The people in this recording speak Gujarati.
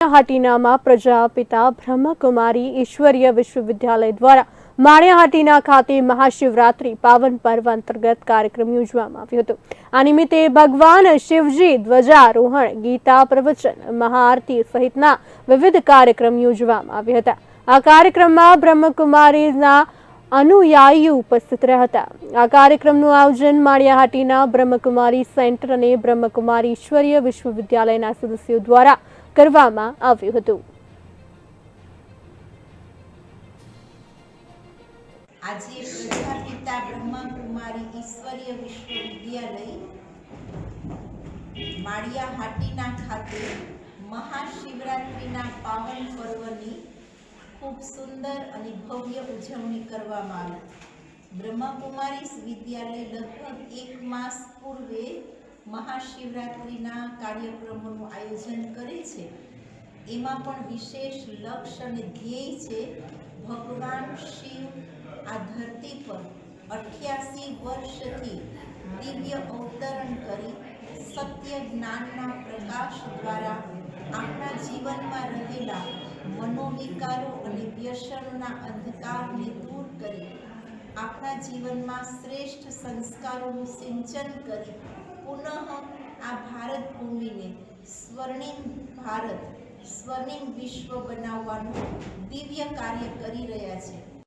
હાટીનામાં પ્રજાપિતા બ્રહ્મકુમારી ઈશ્વરીય વિશ્વવિદ્યાલય દ્વારા માળિયાહાટીના ખાતે મહાશિવરાત્રી પાવન પર્વ અંતર્ગત કાર્યક્રમ યોજવામાં આવ્યો હતો. આ નિમિત્તે ભગવાન શિવજી ધ્વજારોહણ, ગીતા પ્રવચન, મહાઆરતી સહિતના વિવિધ કાર્યક્રમ યોજવામાં આવ્યા હતા. આ કાર્યક્રમમાં બ્રહ્મકુમારીના અનુયાયીઓ ઉપસ્થિત રહ્યા હતા આ કાર્યક્રમનું આયોજન માળિયાહાટીના બ્રહ્મકુમારી સેન્ટર અને બ્રહ્મકુમારી ઈશ્વરીય વિશ્વવિદ્યાલયના સદસ્યો દ્વારા કરવામાં આવ્યું હતું. આજે પ્રજાપિતા બ્રહ્મકુમારી ઈશ્વરીય વિશ્વવિદ્યાલય માળિયા હાટીના ખાતે મહાશિવરાત્રિના પાવન પર્વની ખૂબ સુંદર અને ભવ્ય ઉજવણી કરવામાં આવી. બ્રહ્મકુમારી વિદ્યાલય લગભગ એક માસ પૂર્વે મહાશિવરાત્રિના કાર્યક્રમોનું આયોજન કરે છે. એમાં પણ વિશેષ લક્ષ્ય અને ધ્યેય છે ભગવાન શિવ આ ધરતી પર અઠ્યાસી વર્ષથી દિવ્ય અવતરણ કરી સત્ય જ્ઞાનના પ્રકાશ દ્વારા આપણા જીવનમાં રહેલા મનોવિકારો અને વ્યસનોના અંધકારને દૂર કરી, આપણા જીવનમાં શ્રેષ્ઠ સંસ્કારોનું સિંચન કરી, પુનઃ આ ભારત ભૂમિને સ્વર્ણિમ ભારત, સ્વર્ણિમ વિશ્વ બનાવવાનું દિવ્ય કાર્ય કરી રહ્યા છે.